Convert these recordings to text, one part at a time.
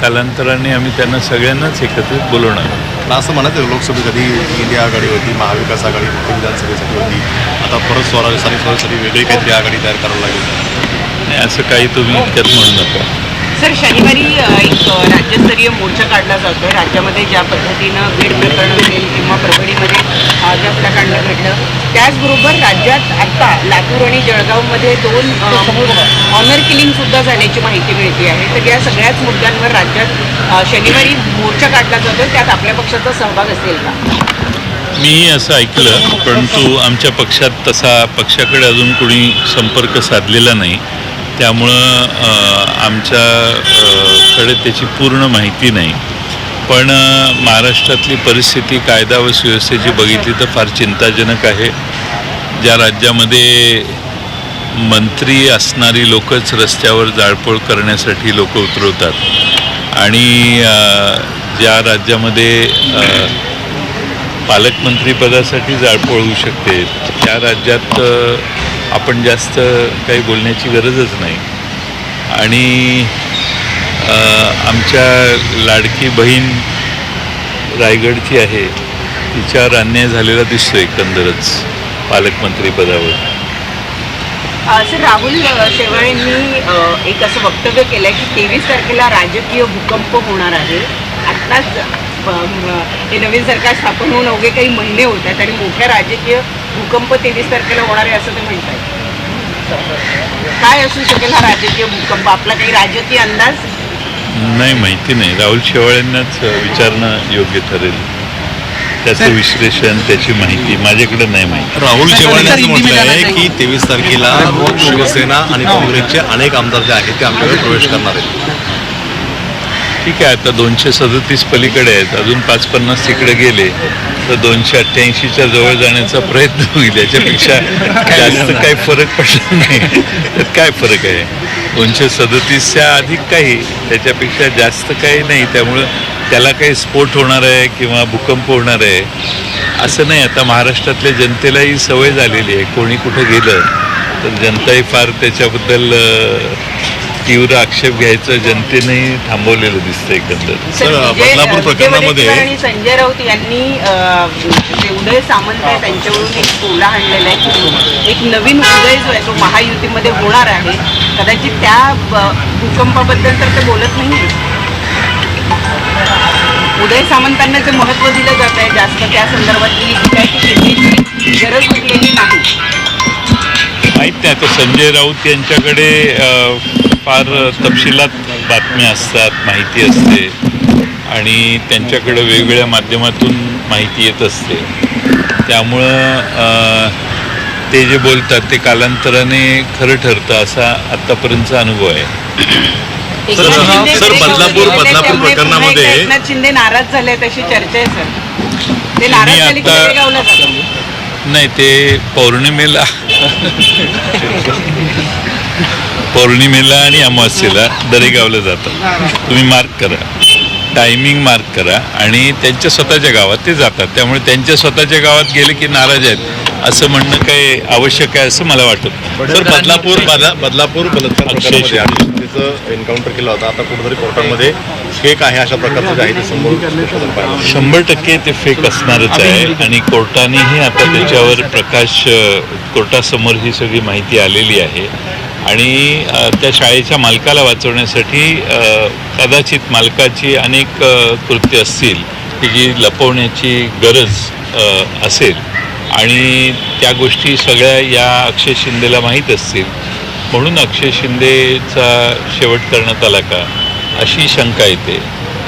कालांतराने आम्ही त्यांना सगळ्यांनाच एकत्रित बोलवणार पण असं म्हणत आहे लोकसभेत कधी इंडिया आघाडी होती महाविकास आघाडी विधानसभेसाठी होती. आता परत स्वराज्य स्थानिक स्वराज्यासाठी वेगळी काहीतरी आघाडी तयार करावी लागेल. आणि असं काही तुम्ही इतक्यात म्हणू नका. सर शनिवारी एक राज्यस्तरीय मोर्चा काढला जातोय. राज्यामध्ये ज्या पद्धतीनं बीड प्रकरण असेल किंवा परभणीमध्ये ज्या प्रकांड घडलं त्याचबरोबर राज्यात आता लातूर आणि जळगावमध्ये दोन ऑनर किलिंग सुद्धा झाल्याची माहिती मिळते आहे. तर या सगळ्याच मुद्द्यांवर राज्यात शनिवारी मोर्चा काढला जातोय. त्यात आपल्या पक्षाचा सहभाग असेल का? मी असं ऐकलं परंतु आमच्या पक्षात तसा पक्षाकडे अजून कोणी संपर्क साधलेला नाही. त्यामुळं आमच्याकडे त्याची पूर्ण माहिती नाही. पण महाराष्ट्रातली परिस्थिती कायदा व सुव्यवस्थेची बघितली तर फार चिंताजनक आहे. ज्या राज्यामध्ये मंत्री असणारी लोकच रस्त्यावर जाळपोळ करण्यासाठी लोक उतरवतात. आणि ज्या राज्यामध्ये पालकमंत्रीपदासाठी जाळपोळ होऊ शकते त्या राज्यात आपण जास्त काही बोलण्याची गरजच नाही. आणि आमच्या लाडकी बहीण रायगडची आहे. तिच्यावर अन्याय झालेला दिसतो एकंदरच पालकमंत्रीपदावर अ, सर राहुल शेवाळेंनी एक असं वक्तव्य केलंय की तेवीस तारखेला राजकीय भूकंप होणार आहे. आत्ताच हे नवीन सरकार स्थापन होऊन अवघे काही महिने होत आहेत आणि मोठ्या राजकीय भूकंप तेवीस तारखेला होणार आहे असं ते म्हणतात काय असू शकेल हा राजकीय भूकंप? आपला काही राजकीय अंदाज? नाही माहिती नाही. राहुल शेवाळ्यांनाच विचारणं योग्य ठरेल. त्याचं विश्लेषण त्याची माहिती माझ्याकडे नाही माहिती. राहुल सर, शेवाळे सर, यांनी हिंदी म्हटलं आहे की तेवीस तारखेला शिवसेना आणि काँग्रेसचे अनेक आमदार जे आहेत ते आमच्याकडे प्रवेश करणार आहेत. ठीक आहे आता दोनशे सदतीस पलीकडे आहेत. अजून पाच पन्नास तिकडे गेले तर दोनशे अठ्ठ्याऐंशीच्या जवळ जाण्याचा प्रयत्न होईल. याच्यापेक्षा जास्त काही फरक पडणार नाही. त्यात काय फरक आहे? दोनशे सदतीसच्या अधिक काही त्याच्यापेक्षा जास्त काही नाही. त्यामुळं त्याला काही स्फोट होणार आहे किंवा भूकंप होणार आहे असं नाही. आता महाराष्ट्रातल्या जनतेलाही सवय झालेली आहे. कोणी कुठं गेलं तर जनताही फार त्याच्याबद्दल तीव्र आक्षेप घ्यायचं जनतेने थांबवलेलं दिसतं एकंदर सर, बदलापूर प्रकरणामध्ये- आणि संजय राऊत यांनी जे उदय सामंत आहे त्यांच्यावरून एक टोला आणलेला आहे की एक नवीन उदय जो आहे तो महायुतीमध्ये होणार आहे. कदाचित त्या भूकंपाबद्दल तर ते बोलत नाही उदय सामंतांना जे महत्त्व दिलं जात आहे जास्त त्या संदर्भातली गरज उठलेली नाही. माहीत नाही आता संजय राऊत यांच्याकडे अ, फार तपशिलात बातम्या असतात माहिती असते आणि त्यांच्याकडे वेगवेगळ्या माध्यमातून माहिती येत असते. त्यामुळं ते जे बोलतात ते कालांतराने खरं ठरतं असा आत्तापर्यंतचा अनुभव आहे. सर, सर, बदलापूर- बदलापूर प्रकरणामध्ये- एकनाथ शिंदे नाराज झाले अशी चर्चा आहे सर. ते नाराज झाले की नाही ते पौर्णिमेला पौर्णिमेला आणि अमावस्येला दरेगावला जातात तुम्ही मार्क करा. टायमिंग मार्क करा आणि त्यांच्या स्वतःच्या गावात ते जातात. त्यामुळे त्यांच्या स्वतःच्या गावात गेले की नाराज आहेत. असं म्हणणं काही आवश्यक आहे असं मला वाटत. सर बदलापूर बदला- बदलापूर एन्काउंटर केलं होतं. आता कुठेतरी कोर्टामध्ये फेक आहे अशा प्रकारचं जे आहे शंभर टक्के ते फेक असणारच आहे. आणि कोर्टानेही आता त्याच्यावर प्रकाश कोर्टासमोर ही सगळी माहिती आलेली आहे. आणि त्या शाळेच्या मालकाला वाचवण्यासाठी कदाचित मालकाची अनेक कृत्य असतील की जी लपवण्याची गरज असेल. आणि त्या गोष्टी सगळ्या या अक्षय शिंदेला माहीत असतील. म्हणून अक्षय शिंदेचा शेवट करण्यात आला का अशी शंका येते.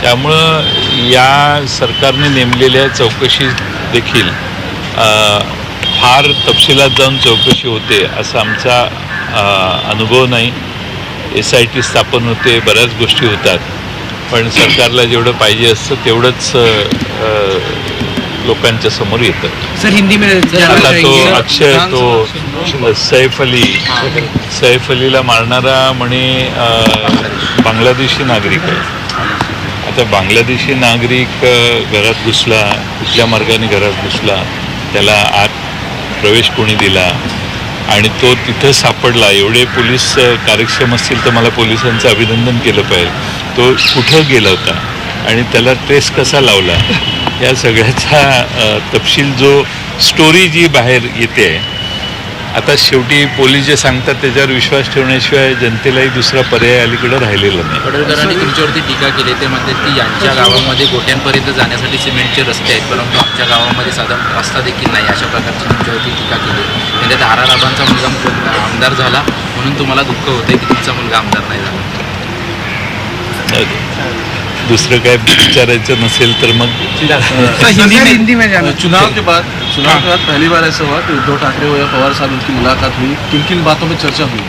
त्यामुळं या सरकारने नेमलेल्या चौकशी देखील फार तपशिलात जाऊन चौकशी होते असा आमचा अनुभव नाही. एस आय टी स्थापन होते बऱ्याच गोष्टी होतात. पण सरकारला जेवढं पाहिजे असतं तेवढंच लोकांच्या समोर येतं. सर हिंदी आता तो अक्षय तो सैफ अली सैफ अलीला मारणारा म्हणे बांगलादेशी नागरिक आहे. आता बांगलादेशी नागरिक घरात घुसला कुठल्या मार्गाने घरात घुसला त्याला आत प्रवेश कोणी दिला आणि तो तिथं सापडला. एवढे पोलीस कार्यक्षम असतील तर मला पोलिसांचं अभिनंदन केलं पाहिजे. तो कुठं गेला होता? आणि त्याला ट्रेस कसा लावला? या सगळ्याचा तपशील जो स्टोरी जी बाहेर येते आता शेवटी पोलीस जे सांगतात त्याच्यावर विश्वास ठेवण्याशिवाय जनतेलाही दुसरा पर्याय अलीकडे राहिलेला नाही. पडळकरांनी तुमच्यावरती टीका केली ते म्हणतात की यांच्या गावामध्ये गोट्यांपर्यंत जाण्यासाठी सिमेंटचे रस्ते आहेत परंतु आमच्या गावामध्ये साधारण रस्ता देखील नाही. अशा प्रकारची तुमच्यावरती टीका केली. म्हणजे धारा राबांचा मुलगा आमदार झाला म्हणून तुम्हाला दुःख होतंय की तुमचा मुलगा आमदार नाही झाला. दुसरं काय विचारायचं नसेल तर मग। हिंदी में हिंदी में जाना। चुनाव के बाद चुनाव के बाद पहली बार ऐसा हुआ कि उद्धव ठाकरे हुए या पवार साहब उनकी मुलाकात हुई। किन किन बातों में चर्चा हुई?